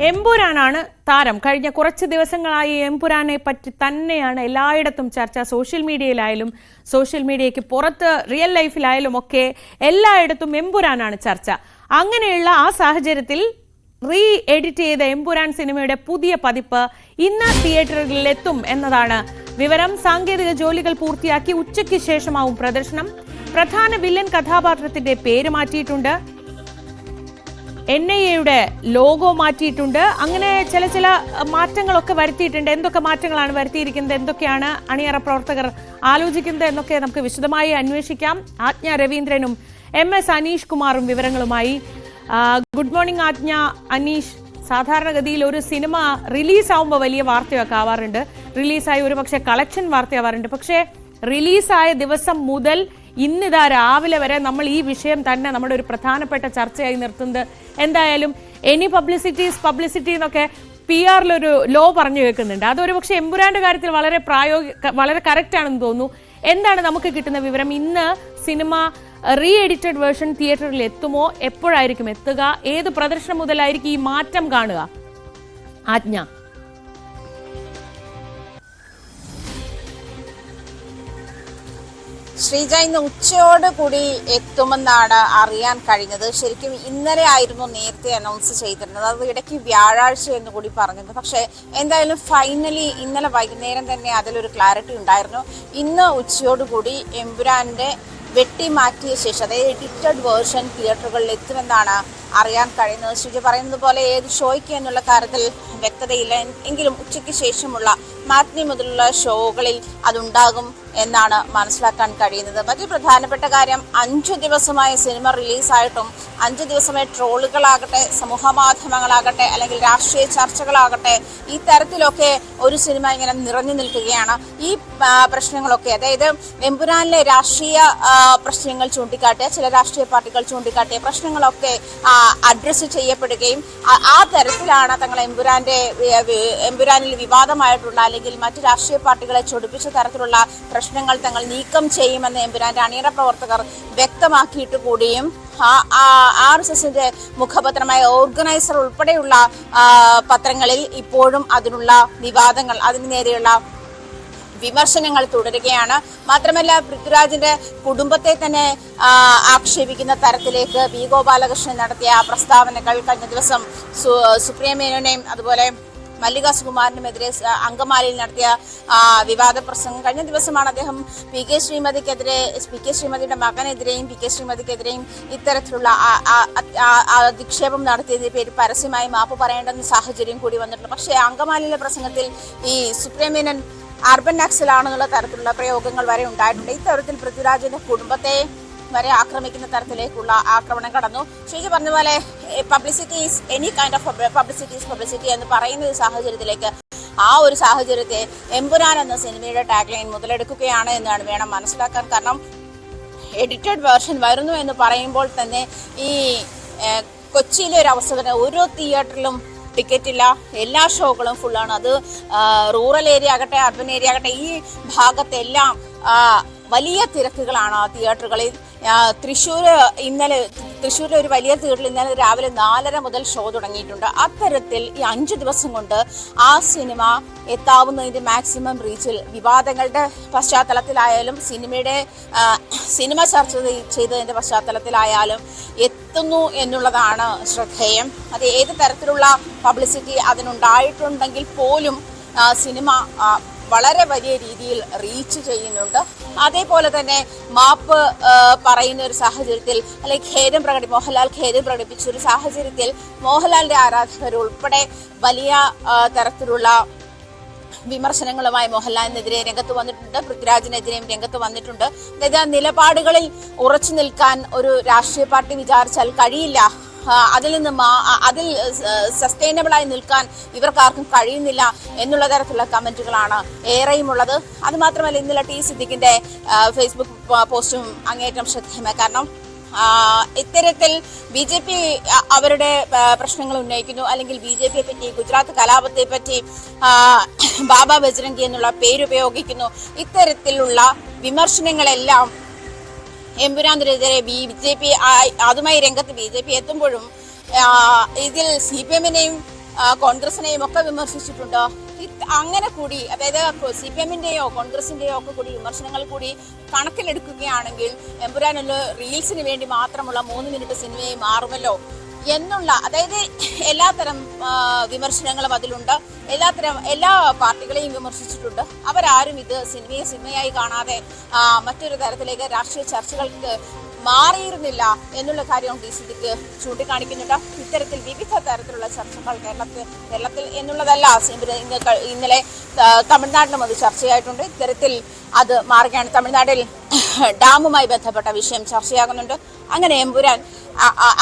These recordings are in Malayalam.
എമ്പുരാനാണ് താരം. കഴിഞ്ഞ കുറച്ച് ദിവസങ്ങളായി എംപുരാനെ പറ്റി തന്നെയാണ് എല്ലായിടത്തും ചർച്ച. സോഷ്യൽ മീഡിയയിലായാലും സോഷ്യൽ മീഡിയയ്ക്ക് പുറത്ത് റിയൽ ലൈഫിലായാലും ഒക്കെ എല്ലായിടത്തും എംപുരാനാണ് ചർച്ച. അങ്ങനെയുള്ള ആ സാഹചര്യത്തിൽ റീ എഡിറ്റ് ചെയ്ത എംപുരാൻ സിനിമയുടെ പുതിയ പതിപ്പ് ഇന്ന് തിയേറ്ററുകളിൽ എത്തും എന്നതാണ് വിവരം. സാങ്കേതിക ജോലികൾ പൂർത്തിയാക്കി ഉച്ചയ്ക്ക് ശേഷമാവും പ്രദർശനം. പ്രധാന വില്ലൻ കഥാപാത്രത്തിന്റെ പേര് മാറ്റിയിട്ടുണ്ട്. എൻ ഐ എയുടെ ലോഗോ മാറ്റിയിട്ടുണ്ട്. അങ്ങനെ ചില ചില മാറ്റങ്ങളൊക്കെ വരുത്തിയിട്ടുണ്ട്. എന്തൊക്കെ മാറ്റങ്ങളാണ് വരുത്തിയിരിക്കുന്നത്? എന്തൊക്കെയാണ് അണിയറ പ്രവർത്തകർ ആലോചിക്കുന്നത് എന്നൊക്കെ നമുക്ക് വിശദമായി അന്വേഷിക്കാം. ആജ്ഞ രവീന്ദ്രനും എം എസ് അനീഷ് കുമാറും വിവരങ്ങളുമായി. ഗുഡ് മോർണിംഗ് ആജ്ഞ അനീഷ്. സാധാരണഗതിയിൽ ഒരു സിനിമ റിലീസാവുമ്പോൾ വലിയ വാർത്തയൊക്കെ ആവാറുണ്ട്. റിലീസായി ഒരു പക്ഷേ കളക്ഷൻ വാർത്തയാവാറുണ്ട്. പക്ഷേ റിലീസായ ദിവസം മുതൽ ഇന്നിതാ രാവിലെ വരെ നമ്മൾ ഈ വിഷയം തന്നെ നമ്മുടെ ഒരു പ്രധാനപ്പെട്ട ചർച്ചയായി നിർത്തുന്നത്. എന്തായാലും എനി പബ്ലിസിറ്റീസ് പബ്ലിസിറ്റി എന്നൊക്കെ പി ആറിലൊരു ലോ പറഞ്ഞു കേൾക്കുന്നുണ്ട് അതൊരു പക്ഷേ എമ്പുരാന്റെ കാര്യത്തിൽ വളരെ പ്രായോഗിക വളരെ കറക്റ്റ് ആണെന്ന് തോന്നുന്നു. എന്താണ് നമുക്ക് കിട്ടുന്ന വിവരം? ഇന്ന് സിനിമ റീ എഡിറ്റഡ് വേർഷൻ തിയേറ്ററിൽ എത്തുമോ? എപ്പോഴായിരിക്കും എത്തുക? ഏത് പ്രദർശനം മുതലായിരിക്കും ഈ മാറ്റം കാണുക? ആജ്ഞ. ശ്രീജ ഇന്ന് ഉച്ചയോട് കൂടി എത്തുമെന്നാണ് അറിയാൻ കഴിഞ്ഞത്. ശരിക്കും ഇന്നലെ ആയിരുന്നു നേരത്തെ അനൗൺസ് ചെയ്തിരുന്നത്. അത് ഇടയ്ക്ക് വ്യാഴാഴ്ച എന്ന് കൂടി പറഞ്ഞിരുന്നു. പക്ഷേ എന്തായാലും ഫൈനലി ഇന്നലെ വൈകുന്നേരം തന്നെ അതിലൊരു ക്ലാരിറ്റി ഉണ്ടായിരുന്നു. ഇന്ന് ഉച്ചയോടുകൂടി എമ്പുരാന്റെ വെട്ടി മാറ്റിയ ശേഷം അതായത് എഡിറ്റഡ് വേർഷൻ തിയേറ്ററുകളിൽ എത്തുമെന്നാണ് അറിയാൻ കഴിയുന്നത്. ശ്രീജ പറയുന്നത് പോലെ ഏത് ഷോയ്ക്ക് എന്നുള്ള കാര്യത്തിൽ വ്യക്തതയില്ല. എങ്കിലും ഉച്ചയ്ക്ക് ശേഷമുള്ള മാറ്റിനി മുതലുള്ള ഷോകളിൽ അതുണ്ടാകും. എന്നാണ് മനസ്സിലാക്കാൻ കഴിയുന്നത്. മറ്റൊരു പ്രധാനപ്പെട്ട കാര്യം അഞ്ചു ദിവസമായ സിനിമ റിലീസായിട്ടും അഞ്ചു ദിവസമായി ട്രോളുകളാകട്ടെ സമൂഹ മാധ്യമങ്ങളാകട്ടെ അല്ലെങ്കിൽ രാഷ്ട്രീയ ചർച്ചകളാകട്ടെ ഈ തരത്തിലൊക്കെ ഒരു സിനിമ ഇങ്ങനെ നിറഞ്ഞു നിൽക്കുകയാണ്. ഈ പ്രശ്നങ്ങളൊക്കെ അതായത് എമ്പുരാനിലെ രാഷ്ട്രീയ പ്രശ്നങ്ങൾ ചൂണ്ടിക്കാട്ടിയ ചില രാഷ്ട്രീയ പാർട്ടികൾ ചൂണ്ടിക്കാട്ടിയ പ്രശ്നങ്ങളൊക്കെ അഡ്രസ്സ് ചെയ്യപ്പെടുകയും ആ- തരത്തിലാണ് തങ്ങൾ എമ്പുരാന്റെ എമ്പുരാനിൽ വിവാദമായിട്ടുള്ള അല്ലെങ്കിൽ മറ്റ് രാഷ്ട്രീയ പാർട്ടികളെ ചൊടിപ്പിച്ച തരത്തിലുള്ള പ്രശ്നങ്ങൾ തങ്ങൾ നീക്കം ചെയ്യുമെന്ന് എമ്പുരാന്റെ അണിയറ പ്രവർത്തകർ വ്യക്തമാക്കിയിട്ട് കൂടിയും ആർ എസ് എസിന്റെ മുഖപത്രമായ ഓർഗനൈസർ ഉൾപ്പെടെയുള്ള പത്രങ്ങളിൽ ഇപ്പോഴും അതിനുള്ള വിവാദങ്ങൾ അതിന് നേരെയുള്ള വിമർശനങ്ങൾ തുടരുകയാണ്. മാത്രമല്ല പൃഥ്വിരാജിന്റെ കുടുംബത്തെ തന്നെ ആക്ഷേപിക്കുന്ന തരത്തിലേക്ക് വി ഗോപാലകൃഷ്ണൻ നടത്തിയ പ്രസ്താവനകൾ കഴിഞ്ഞ ദിവസം സുപ്രീം മേനോനെയും അതുപോലെ മല്ലിക സുകുമാരനുമെതിരെ അങ്കമാലിയിൽ നടത്തിയ വിവാദ പ്രസംഗം. കഴിഞ്ഞ ദിവസമാണ് അദ്ദേഹം പി കെ ശ്രീമതിക്കെതിരെ പി കെ ശ്രീമതിയുടെ മകനെതിരെയും പി കെ ശ്രീമതിക്കെതിരെയും ഇത്തരത്തിലുള്ള അധിക്ഷേപം നടത്തിയതിന്റെ പേര് പരസ്യമായി മാപ്പ് പറയേണ്ടെന്ന സാഹചര്യം കൂടി വന്നിട്ടുണ്ട്. പക്ഷേ അങ്കമാലിയിലെ പ്രസംഗത്തിൽ ഈ സുപ്രീമേനൻ അർബൻ നക്സലാണെന്നുള്ള തരത്തിലുള്ള പ്രയോഗങ്ങൾ വരെ ഉണ്ടായിട്ടുണ്ട്. ഇത്തരത്തിൽ പൃഥ്വിരാജിന്റെ കുടുംബത്തെ വരെ ആക്രമിക്കുന്ന തരത്തിലേക്കുള്ള ആക്രമണം കടന്നു. ശരിക്കും പറഞ്ഞ പോലെ publicity is any kind of publicity is publicity എന്ന് പറയുന്ന ഒരു സാഹചര്യത്തിലേക്ക് ആ ഒരു സാഹചര്യത്തെ എമ്പുരാൻ എന്ന സിനിമയുടെ ടാഗ് ലൈൻ മുതലെടുക്കുകയാണ് എന്നാണ് വേണം മനസ്സിലാക്കാൻ. കാരണം എഡിറ്റഡ് വേർഷൻ വരുന്നു എന്ന് പറയുമ്പോൾ തന്നെ ഈ കൊച്ചിയിലെ ഒരു അവസ്ഥ തന്നെ ഓരോ തിയേറ്ററിലും ടിക്കറ്റ് ഇല്ല. എല്ലാ ഷോകളും ഫുള്ളാണ് അത് റൂറൽ ഏരിയ ആകട്ടെ അർബൻ ഏരിയ ആകട്ടെ ഈ ഭാഗത്തെല്ലാം വലിയ തിരക്കുകളാണ് ആ തിയേറ്ററുകളിൽ തൃശ്ശൂർ ഇന്നലെ തൃശ്ശൂരിലെ ഒരു വലിയ തിയേറ്ററിൽ ഇന്നലെ രാവിലെ നാലര മുതൽ ഷോ തുടങ്ങിയിട്ടുണ്ട്. അത്തരത്തിൽ ഈ അഞ്ച് ദിവസം കൊണ്ട് ആ സിനിമ എത്താവുന്നതിന്റെ മാക്സിമം റീച്ചിൽ വിവാദങ്ങളുടെ പശ്ചാത്തലത്തിലായാലും സിനിമയുടെ സിനിമ ചർച്ച ചെയ്തതിന്റെ പശ്ചാത്തലത്തിലായാലും എത്തുന്നു എന്നുള്ളതാണ് ശ്രദ്ധേയം. അത് ഏത് തരത്തിലുള്ള പബ്ലിസിറ്റി അതിനുണ്ടായിട്ടുണ്ടെങ്കിൽ പോലും സിനിമ വളരെ വലിയ രീതിയിൽ റീച്ച് ചെയ്യുന്നുണ്ട്. അതേപോലെ തന്നെ മാപ്പ് പറയുന്ന ഒരു സാഹചര്യത്തിൽ അല്ലെങ്കിൽ ഖേദം പ്രകടി മോഹൻലാൽ ഖേദം പ്രകടിപ്പിച്ച ഒരു സാഹചര്യത്തിൽ മോഹൻലാലിന്റെ ആരാധകർ ഉൾപ്പെടെ വലിയ തരത്തിലുള്ള വിമർശനങ്ങളുമായി മോഹൻലാലിനെതിരെ രംഗത്ത് വന്നിട്ടുണ്ട് പൃഥ്വിരാജിനെതിരെയും രംഗത്ത് വന്നിട്ടുണ്ട്. അതായത് നിലപാടുകളിൽ ഉറച്ചു നിൽക്കാൻ ഒരു രാഷ്ട്രീയ പാർട്ടി വിചാരിച്ചാൽ കഴിയില്ല. അതിൽ നിന്ന് അതിൽ സസ്റ്റൈനബിൾ ആയി നിൽക്കാൻ ഇവർക്കാർക്കും കഴിയുന്നില്ല എന്നുള്ള തരത്തിലുള്ള കമന്റുകളാണ് ഏറെയും ഉള്ളത് അത് മാത്രമല്ല ഇന്നലെ ടി സിദ്ദിഖിന്റെ ഫേസ്ബുക്ക് പോസ്റ്റും അങ്ങേയറ്റം ശ്രദ്ധേയമായി. കാരണം ഇത്തരത്തിൽ ബി ജെ പി അവരുടെ പ്രശ്നങ്ങൾ ഉന്നയിക്കുന്നു. അല്ലെങ്കിൽ ബി ജെ പിയെ പറ്റി ഗുജറാത്ത് കലാപത്തെ പറ്റി ബാബ ബജ്രംഗി എന്നുള്ള പേരുപയോഗിക്കുന്നു. ഇത്തരത്തിലുള്ള വിമർശനങ്ങളെല്ലാം എമ്പുരാന്തിനെതിരെ ബി ജെ പി അതുമായി രംഗത്ത് ബി ജെ പി എത്തുമ്പോഴും ഇതിൽ സി പി എമ്മിനെയും കോൺഗ്രസിനെയും ഒക്കെ വിമർശിച്ചിട്ടുണ്ടോ? അങ്ങനെ കൂടി അതായത് സി പി എമ്മിന്റെയോ കോൺഗ്രസിന്റെയോ ഒക്കെ കൂടി വിമർശനങ്ങൾ കൂടി കണക്കിലെടുക്കുകയാണെങ്കിൽ എമ്പുരാനുള്ള റീൽസിന് വേണ്ടി മാത്രമുള്ള മൂന്ന് മിനിറ്റ് സിനിമയായി മാറുമല്ലോ. എന്നുള്ള അതായത് എല്ലാത്തരം വിമർശനങ്ങളും അതിലുണ്ട്. എല്ലാത്തരം എല്ലാ പാർട്ടികളെയും വിമർശിച്ചിട്ടുണ്ട്. അവരാരും ഇത് സിനിമയെ സിനിമയായി കാണാതെ മറ്റൊരു തരത്തിലേക്ക് രാഷ്ട്രീയ ചർച്ചകൾക്ക് മാറിയിരുന്നില്ല എന്നുള്ള കാര്യം ഡി സി ഡിക്ക് ചൂണ്ടിക്കാണിക്കുന്നുണ്ട്. ഇത്തരത്തിൽ വിവിധ തരത്തിലുള്ള ചർച്ചകൾ കേരളത്തിൽ കേരളത്തിൽ എന്നുള്ളതല്ല ഇന്നലെ തമിഴ്നാടിനും അത് ചർച്ചയായിട്ടുണ്ട്. ഇത്തരത്തിൽ അത് മാറുകയാണ്. തമിഴ്നാട്ടിൽ ഡാമുമായി ബന്ധപ്പെട്ട വിഷയം ചർച്ചയാകുന്നുണ്ട്. അങ്ങനെ എമ്പുരാൻ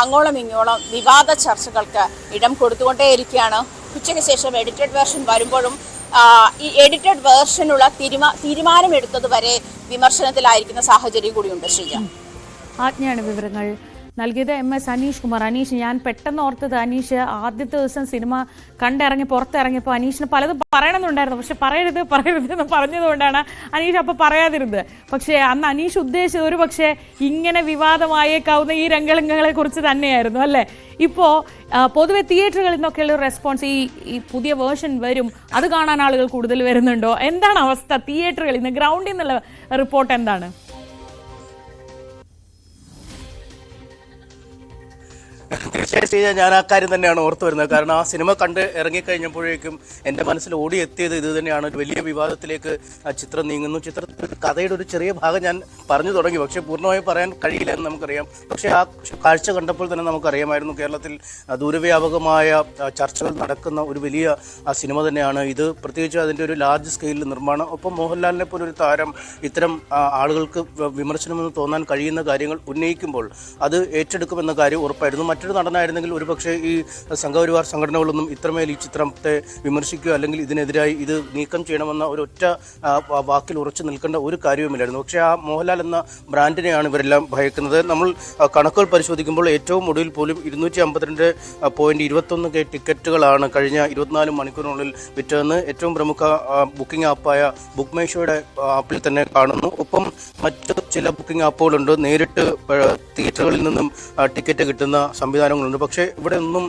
അങ്ങോളം ഇങ്ങോളം വിവാദ ചർച്ചകൾക്ക് ഇടം കൊടുത്തുകൊണ്ടേയിരിക്കുകയാണ്. ഉച്ചയ്ക്ക് ശേഷം എഡിറ്റഡ് വേർഷൻ വരുമ്പോഴും ഈ എഡിറ്റഡ് വേർഷനുള്ള തീരുമാ തീരുമാനമെടുത്തത് വരെ വിമർശനത്തിലായിരിക്കുന്ന സാഹചര്യം കൂടിയുണ്ട് ശ്രീജ. ആജ്ഞയാണ് വിവരങ്ങൾ നൽകിയത് എം എസ് അനീഷ് കുമാർ. അനീഷ് ഞാൻ പെട്ടെന്ന് ഓർത്തത് അനീഷ് ആദ്യത്തെ ദിവസം സിനിമ കണ്ടിറങ്ങി പുറത്തിറങ്ങിയപ്പോൾ അനീഷിന് പലതും പറയണമെന്നുണ്ടായിരുന്നു. പക്ഷെ പറയരുത് പറയരുത് എന്ന് പറഞ്ഞതുകൊണ്ടാണ് അനീഷ് അപ്പോൾ പറയാതിരുന്നത്. പക്ഷേ അന്ന് അനീഷ് ഉദ്ദേശിച്ചത് ഒരു പക്ഷേ ഇങ്ങനെ വിവാദമായേക്കാവുന്ന ഈ രംഗങ്ങളെ കുറിച്ച് തന്നെയായിരുന്നു അല്ലേ? ഇപ്പോൾ പൊതുവെ തിയേറ്ററുകളിൽ നിന്നൊക്കെയുള്ള റെസ്പോൺസ് ഈ ഈ പുതിയ വേർഷൻ വരും. അത് കാണാൻ ആളുകൾ കൂടുതൽ വരുന്നുണ്ടോ? എന്താണ് അവസ്ഥ? തിയേറ്ററുകളിൽ നിന്ന് ഗ്രൗണ്ടിൽ നിന്നുള്ള റിപ്പോർട്ട് എന്താണ്? ശ്രീജ, ഞാൻ ആ കാര്യം തന്നെയാണ് ഓർത്തു വരുന്നത്. കാരണം ആ സിനിമ കണ്ട് ഇറങ്ങിക്കഴിഞ്ഞപ്പോഴേക്കും എന്റെ മനസ്സിൽ ഓടിയെത്തിയത് ഇത് തന്നെയാണ്. ഒരു വലിയ വിവാദത്തിലേക്ക് ആ ചിത്രം നീങ്ങുന്നു. ചിത്രത്തിൽ കഥയുടെ ഒരു ചെറിയ ഭാഗം ഞാൻ പറഞ്ഞു തുടങ്ങി. പക്ഷേ പൂർണമായി പറയാൻ കഴിയില്ല എന്ന് നമുക്കറിയാം. പക്ഷേ ആ കാഴ്ച കണ്ടപ്പോൾ തന്നെ നമുക്കറിയാമായിരുന്നു കേരളത്തിൽ ദൂരവ്യാപകമായ ചർച്ചകൾ നടക്കുന്ന ഒരു വലിയ ആ സിനിമ തന്നെയാണ് ഇത്. പ്രത്യേകിച്ച് അതിന്റെ ഒരു ലാർജ് സ്കെയിലിൽ നിർമ്മാണം. ഒപ്പം മോഹൻലാലിനെ പോലൊരു താരം ഇത്തരം ആളുകൾക്ക് വിമർശനമെന്ന് തോന്നാൻ കഴിയുന്ന കാര്യങ്ങൾ ഉന്നയിക്കുമ്പോൾ അത് ഏറ്റെടുക്കുമെന്ന കാര്യം ഉറപ്പായിരുന്നു. മറ്റൊരു നടനായിരുന്നെങ്കിൽ ഒരുപക്ഷെ ഈ സംഘപരിവാർ സംഘടനകളൊന്നും ഇത്രമേൽ ഈ ചിത്രത്തെ വിമർശിക്കുകയോ അല്ലെങ്കിൽ ഇതിനെതിരായി ഇത് നീക്കം ചെയ്യണമെന്ന ഒരു ഒറ്റ ആ, വ- വാക്കിൽ ഉറച്ചു നിൽക്കേണ്ട ഒരു കാര്യവുമില്ലായിരുന്നു. പക്ഷേ ആ മോഹൻലാൽ എന്ന ബ്രാൻഡിനെയാണ് ഇവരെല്ലാം ഭയക്കുന്നത്. നമ്മൾ കണക്കുകൾ പരിശോധിക്കുമ്പോൾ ഏറ്റവും ഒടുവിൽ പോലും ഇരുന്നൂറ്റി അമ്പത്തിരണ്ട് ഇരുപത്തൊന്ന് കെ ടിക്കറ്റുകളാണ് കഴിഞ്ഞ ഇരുപത്തിനാല് മണിക്കൂറിനുള്ളിൽ വിറ്റതെന്ന് ഏറ്റവും പ്രമുഖ ബുക്കിംഗ് ആപ്പായ ബുക്ക് മേഷോയുടെ ആപ്പിൽ തന്നെ കാണുന്നു. ഒപ്പം മറ്റ് ചില ബുക്കിംഗ് ആപ്പുകളുണ്ട്. നേരിട്ട് തിയേറ്ററുകളിൽ നിന്നും ടിക്കറ്റ് കിട്ടുന്ന സംവിധാനങ്ങളുണ്ട്. പക്ഷേ ഇവിടെ ഒന്നും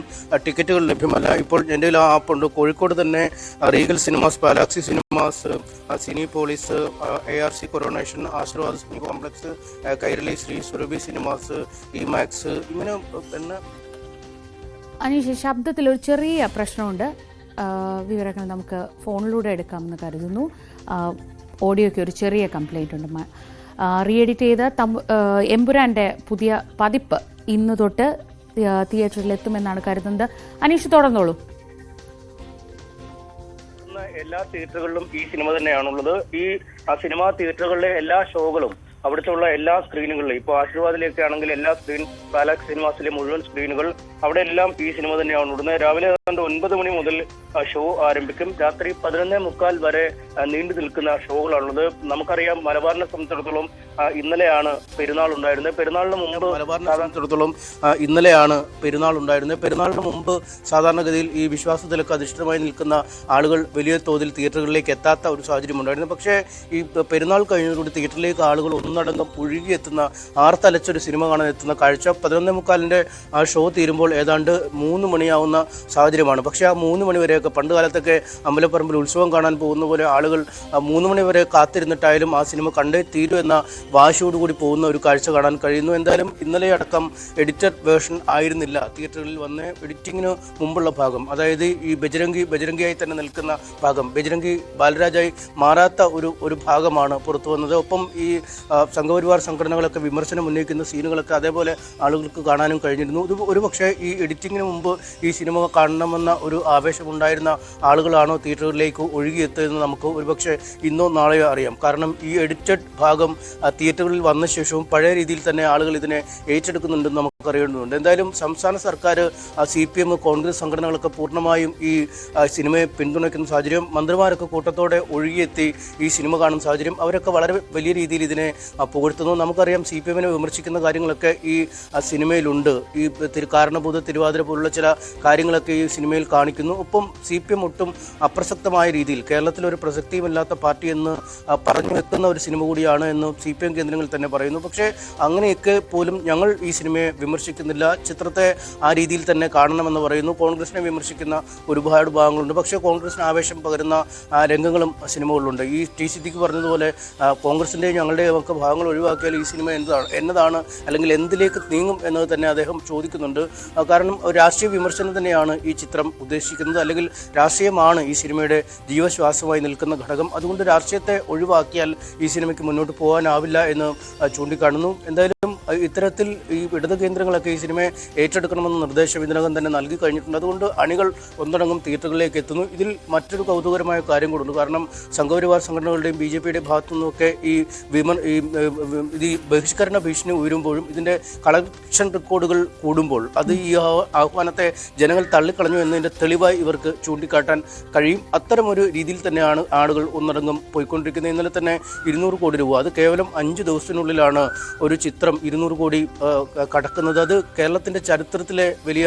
ടിക്കറ്റുകൾ ലഭ്യമല്ല. ഇപ്പോൾ എന്റെ കയ്യിൽ ആ ആപ്പുണ്ട്. കോഴിക്കോട് തന്നെ Regal cinemas Palaxy cinemas Cinepolis A R C Coronation Aashirvad cine complex Kairali Sree Surabhi cinemas E Max ഇങ്ങനെ പിന്നെ അനീഷ് ശബ്ദത്തിൽ ഒരു ചെറിയ പ്രശ്നമുണ്ട്. വിവരങ്ങൾ നമുക്ക് ഫോണിലൂടെ എടുക്കാമെന്ന് കരുതുന്നു. ഓഡിയോയ്ക്ക് ഒരു ചെറിയ കംപ്ലൈന്റ് ഉണ്ട്. മ- എഡിറ്റ് ചെയ്ത തം- ആ, എമ്പുരാന്റെ പുതിയ പതിപ്പ് ഇന്ന് തൊട്ട് തിയേറ്ററിൽ എത്തുമെന്നാണ് കരുതുന്നത്. അനീഷ് തുടർന്നോളൂ. എല്ലാ തിയേറ്ററുകളിലും ഈ സിനിമ തന്നെയാണുള്ളത്. ഈ ആ സിനിമാ തിയേറ്ററുകളിലെ എല്ലാ ഷോകളും അവിടുത്തെ ഉള്ള എല്ലാ സ്ക്രീനുകളിലും ഇപ്പോൾ ആശീർവാദിലേക്ക് ആണെങ്കിൽ എല്ലാ സ്ക്രീൻ പാലാക്സ് സിനിമാസിലെ മുഴുവൻ സ്ക്രീനുകൾ അവിടെ എല്ലാം ഈ സിനിമ തന്നെയാണ് ഉടനെ രാവിലെ ഏതാണ്ട് ഒൻപത് മണി മുതൽ ഷോ ആരംഭിക്കും. രാത്രി പതിനൊന്നേ മുക്കാൽ വരെ നീണ്ടു നിൽക്കുന്ന ഷോകളാണുള്ളത്. നമുക്കറിയാം മലബാറിനെ സംബന്ധിച്ചിടത്തോളം ഇന്നലെയാണ് പെരുന്നാൾ ഉണ്ടായിരുന്നത്. പെരുന്നാളിന് മുമ്പ് മലബാറിനെ സംബന്ധിച്ചിടത്തോളം ഇന്നലെയാണ് പെരുന്നാൾ ഉണ്ടായിരുന്നത്. പെരുന്നാളിന് മുമ്പ് സാധാരണഗതിയിൽ ഈ വിശ്വാസത്തിലൊക്കെ അധിഷ്ഠിതമായി നിൽക്കുന്ന ആളുകൾ വലിയ തോതിൽ തിയേറ്ററുകളിലേക്ക് എത്താത്ത ഒരു സാഹചര്യം ഉണ്ടായിരുന്നു. പക്ഷേ ഈ പെരുന്നാൾ കഴിഞ്ഞതോടെ തിയേറ്ററിലേക്ക് ആളുകൾ ഒന്നടങ്കം ഒഴുകിയെത്തുന്ന ആർത്തലച്ചൊരു സിനിമ കാണാൻ എത്തുന്ന കാഴ്ച പതിനൊന്നേ മുക്കാലിന്റെ ആ ഷോ തീരുമ്പോൾ ഏതാണ്ട് മൂന്ന് മണിയാവുന്ന സാഹചര്യമാണ്. പക്ഷേ ആ മൂന്ന് മണി വരെയൊക്കെ പണ്ട് കാലത്തൊക്കെ അമ്പലപ്പറമ്പിൽ ഉത്സവം കാണാൻ പോകുന്ന പോലെ ആളുകൾ മൂന്ന് മണി വരെ കാത്തിരുന്നിട്ടായാലും ആ സിനിമ കണ്ടേ തീരൂ എന്ന വാശിയോടുകൂടി പോകുന്ന ഒരു കാഴ്ച കാണാൻ കഴിയുന്നു. എന്തായാലും ഇന്നലെ അടക്കം എഡിറ്റഡ് വേർഷൻ ആയിരുന്നില്ല. തിയേറ്ററുകളിൽ വന്ന് എഡിറ്റിങ്ങിന് മുമ്പുള്ള ഭാഗം അതായത് ഈ ബജരംഗി ബജരംഗിയായി തന്നെ നിൽക്കുന്ന ഭാഗം ബജരംഗി ബാലരാജായി മാറാത്ത ഒരു ഒരു ഭാഗമാണ് പുറത്തു വന്നത്. ഒപ്പം ഈ സംഘപരിവാർ സംഘടനകളൊക്കെ വിമർശനം ഉന്നയിക്കുന്ന സീനുകളൊക്കെ അതേപോലെ ആളുകൾക്ക് കാണാനും കഴിഞ്ഞിരുന്നു. ഇത് ഒരു പക്ഷേ ഈ എഡിറ്റിങ്ങിന് മുമ്പ് ഈ സിനിമ കാണണമെന്ന ഒരു ആവേശമുണ്ടായിരുന്ന ആളുകളാണോ തിയേറ്ററുകളിലേക്ക് ഒഴുകിയെത്തിയതെന്ന് നമുക്ക് ഒരുപക്ഷെ ഇന്നോ നാളെയോ അറിയാം. കാരണം ഈ എഡിറ്റഡ് ഭാഗം തിയേറ്ററുകളിൽ വന്ന ശേഷവും പഴയ രീതിയിൽ തന്നെ ആളുകൾ ഇതിനെ ഏറ്റെടുക്കുന്നുണ്ടെന്ന് നമുക്ക് അറിയേണ്ടതുണ്ട്. എന്തായാലും സംസ്ഥാന സർക്കാർ സി പി എം കോൺഗ്രസ് സംഘടനകളൊക്കെ പൂർണമായും ഈ സിനിമയെ പിന്തുണയ്ക്കുന്ന സാഹചര്യം മന്ത്രിമാരൊക്കെ കൂട്ടത്തോടെ ഒഴുകിയെത്തി ഈ സിനിമ കാണുന്ന സാഹചര്യം അവരൊക്കെ വളരെ വലിയ രീതിയിൽ ഇതിനെ പുകഴ്ത്തുന്നു. നമുക്കറിയാം സി പി എമ്മിനെ വിമർശിക്കുന്ന കാര്യങ്ങളൊക്കെ ഈ സിനിമയിലുണ്ട്. ഈ കാരണഭൂത തിരുവാതിര പോലുള്ള ചില കാര്യങ്ങളൊക്കെ ഈ സിനിമയിൽ കാണിക്കുന്നു. ഒപ്പം സി പി എം ഒട്ടും അപ്രസക്തമായ രീതിയിൽ കേരളത്തിൽ ഒരു പ്രസക്തിയുമില്ലാത്ത പാർട്ടി എന്ന് പറഞ്ഞു വെക്കുന്ന ഒരു സിനിമ കൂടിയാണ് എന്ന് സി പി എം കേന്ദ്രങ്ങൾ തന്നെ പറയുന്നു. പക്ഷേ അങ്ങനെയൊക്കെ പോലും ഞങ്ങൾ ഈ സിനിമയെ വിമർശിക്കുന്നില്ല. ചിത്രത്തെ ആ രീതിയിൽ തന്നെ കാണണമെന്ന് പറയുന്നു. കോൺഗ്രസിനെ വിമർശിക്കുന്ന ഒരുപാട് ഭാഗങ്ങളുണ്ട്. പക്ഷേ കോൺഗ്രസിന് ആവേശം പകരുന്ന രംഗങ്ങളും സിനിമകളിലുണ്ട്. ഈ ടി സിദ്ദിഖ് പറഞ്ഞതുപോലെ കോൺഗ്രസിന്റെയും ഞങ്ങളുടെയും ഒക്കെ ഭാഗങ്ങൾ ഒഴിവാക്കിയാൽ ഈ സിനിമ എന്താണ് എന്നതാണ് അല്ലെങ്കിൽ എന്തിലേക്ക് നീങ്ങും എന്നത് തന്നെ അദ്ദേഹം ചോദിക്കുന്നുണ്ട്. കാരണം രാഷ്ട്രീയ വിമർശനം തന്നെയാണ് ഈ ചിത്രം ഉദ്ദേശിക്കുന്നത്. അല്ലെങ്കിൽ രാഷ്ട്രീയമാണ് ഈ സിനിമയുടെ ജീവശ്വാസമായി നിൽക്കുന്ന ഘടകം. അതുകൊണ്ട് രാഷ്ട്രീയത്തെ ഒഴിവാക്കിയാൽ ഈ സിനിമയ്ക്ക് മുന്നോട്ട് പോകാനാവില്ല എന്ന് ചൂണ്ടിക്കാണുന്നു. എന്തായാലും ഇത്തരത്തിൽ ഈ ഇടത് കേന്ദ്രങ്ങളൊക്കെ ഈ സിനിമയെ ഏറ്റെടുക്കണമെന്ന നിർദ്ദേശം ഇതിനകം തന്നെ നൽകി കഴിഞ്ഞിട്ടുണ്ട്. അതുകൊണ്ട് അണികൾ ഒന്നടങ്കം തിയേറ്ററുകളിലേക്ക് എത്തുന്നു. ഇതിൽ മറ്റൊരു കൗതുകരമായ കാര്യം കൂടുന്നു കാരണം സംഘപരിവാർ സംഘടനകളുടെയും ബി ജെ പിയുടെ ഭാഗത്തു നിന്നൊക്കെ ഈ വിമൻ ഈ ഈ ബഹിഷ്കരണ ഭീഷണി ഉയരുമ്പോഴും ഇതിന്റെ കളക്ഷൻ റെക്കോർഡുകൾ കൂടുമ്പോൾ അത് ഈ ആഹ്വാനത്തെ ജനങ്ങൾ തള്ളിക്കളഞ്ഞു എന്നതിന്റെ തെളിവായി ഇവർക്ക് ചൂണ്ടിക്കാട്ടാൻ കഴിയും. അത്തരമൊരു രീതിയിൽ തന്നെയാണ് ആളുകൾ ഒന്നടങ്കം പോയിക്കൊണ്ടിരിക്കുന്നത്. ഇന്നലെ തന്നെ ഇരുന്നൂറ് കോടി രൂപ അത് കേവലം അഞ്ച് ദിവസത്തിനുള്ളിലാണ് ഒരു ചിത്രം ഇരുന്നൂറ് കോടി കടക്കുന്നത്. അത് കേരളത്തിന്റെ ചരിത്രത്തിലെ വലിയ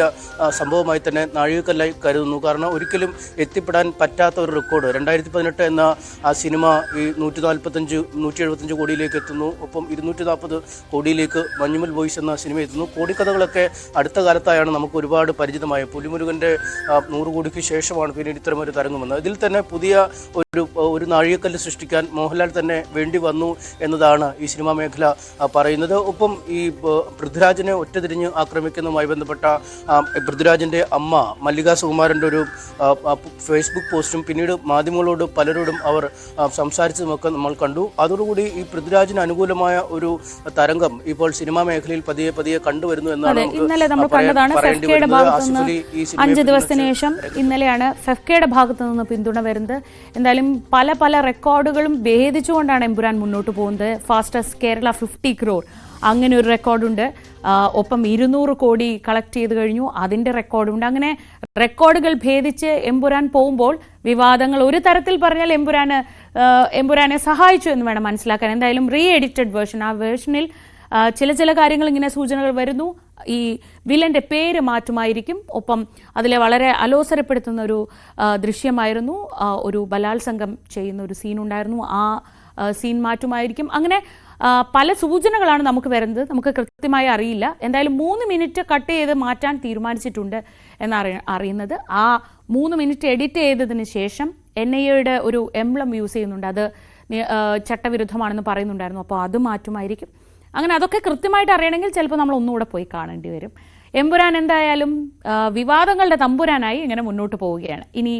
സംഭവമായി തന്നെ നാഴികക്കല്ലായി കരുതുന്നു. കാരണം ഒരിക്കലും എത്തിപ്പെടാൻ പറ്റാത്ത ഒരു റെക്കോർഡ് രണ്ടായിരത്തി പതിനെട്ട് എന്ന ആ സിനിമ ഈ നൂറ്റി നാൽപ്പത്തഞ്ച് നൂറ്റി എഴുപത്തഞ്ച് കോടിയിലേക്ക് എത്തുന്നു. ഒപ്പം ഇരുന്നൂറ്റി നാൽപ്പത് കോടിയിലേക്ക് മഞ്ഞുമൽ ബോയ്സ് എന്ന സിനിമ എത്തുന്നു. കോടിക്കഥകളൊക്കെ അടുത്ത കാലത്തായാണ് നമുക്ക് ഒരുപാട് പരിചിതമായ പുലിമുരുകന്റെ നൂറ് കോടിക്ക് ശേഷമാണ് പിന്നീട് ഇത്തരമൊരു തരംഗം വന്നത്. ഇതിൽ തന്നെ പുതിയ ഒരു ഒരു നാഴികക്കല്ല് സൃഷ്ടിക്കാൻ മോഹൻലാൽ തന്നെ വേണ്ടി വന്നു എന്നതാണ് ഈ സിനിമാ മേഖല പറയുന്നത്. ഒപ്പം ഈ പൃഥ്വിരാജിനെ ഒറ്റതിരിഞ്ഞ് ആക്രമിക്കുന്നതുമായി ബന്ധപ്പെട്ട പൃഥ്വിരാജിന്റെ അമ്മ മല്ലിക സുകുമാരന്റെ ഒരു ഫേസ്ബുക്ക് പോസ്റ്റും പിന്നീട് മാധ്യമങ്ങളോട് പലരോടും അവർ സംസാരിച്ചതുമൊക്കെ നമ്മൾ കണ്ടു. അതോടുകൂടി ഈ പൃഥ്വിരാജിന് അനുകൂലമായ ഒരു തരംഗം ഇപ്പോൾ സിനിമാ മേഖലയിൽ പതിയെ പതിയെ കണ്ടുവരുന്നു എന്നാണ് ഇന്നലെ നമ്മൾ കണ്ടതാണ് ഫെഫ്കയുടെ അഞ്ച് ദിവസത്തിന് ശേഷം ഇന്നലെയാണ് ഫെഫ്കയുടെ ഭാഗത്തു നിന്ന് പിന്തുണ വരുന്നത്. എന്തായാലും പല പല റെക്കോർഡുകളും ഭേദിച്ചുകൊണ്ടാണ് എമ്പുരാൻ മുന്നോട്ട് പോകുന്നത്. ഫാസ്റ്റസ്റ്റ് കേരള ഫിഫ്റ്റി ക്രോർ അങ്ങനെ ഒരു റെക്കോർഡുണ്ട്. ഒപ്പം ഇരുന്നൂറ് കോടി കളക്ട് ചെയ്ത് കഴിഞ്ഞു. അതിന്റെ റെക്കോർഡുണ്ട്. അങ്ങനെ റെക്കോർഡുകൾ ഭേദിച്ച് എമ്പുരാൻ പോകുമ്പോൾ വിവാദങ്ങൾ ഒരു തരത്തിൽ പറഞ്ഞാൽ എമ്പുരാന് എമ്പുരാനെ സഹായിച്ചു എന്ന് വേണം മനസ്സിലാക്കാൻ. എന്തായാലും റീ എഡിറ്റഡ് വേർഷൻ ആ വേർഷനിൽ ചില ചില കാര്യങ്ങൾ ഇങ്ങനെ സൂചനകൾ വരുന്നു. ഈ വില്ലന്റെ പേര് മാറ്റുമായിരിക്കും. ഒപ്പം അതിലെ വളരെ അലോസരപ്പെടുത്തുന്ന ഒരു ദൃശ്യമായിരുന്നു. ഒരു ബലാത്സംഗം ചെയ്യുന്ന ഒരു സീൻ ഉണ്ടായിരുന്നു. ആ സീൻ മാറ്റുമായിരിക്കും. അങ്ങനെ പല സൂചനകളാണ് നമുക്ക് വരുന്നത്. നമുക്ക് കൃത്യമായി അറിയില്ല. എന്തായാലും മൂന്ന് മിനിറ്റ് കട്ട് ചെയ്ത് മാറ്റാൻ തീരുമാനിച്ചിട്ടുണ്ട് എന്നറി അറിയുന്നത്. ആ മൂന്ന് മിനിറ്റ് എഡിറ്റ് ചെയ്തതിന് ശേഷം എൻ ഐ എയുടെ ഒരു എംബ്ലം യൂസ് ചെയ്യുന്നുണ്ട്. അത് ചട്ടവിരുദ്ധമാണെന്ന് പറയുന്നുണ്ടായിരുന്നു. അപ്പോൾ അത് മാറ്റുമായിരിക്കും. അങ്ങനെ അതൊക്കെ കൃത്യമായിട്ട് അറിയണമെങ്കിൽ ചിലപ്പോൾ നമ്മൾ ഒന്നുകൂടെ പോയി കാണേണ്ടി വരും. എമ്പുരാൻ എന്തായാലും വിവാദങ്ങളുടെ തമ്പുരാനായി ഇങ്ങനെ മുന്നോട്ട് പോവുകയാണ്. ഇനി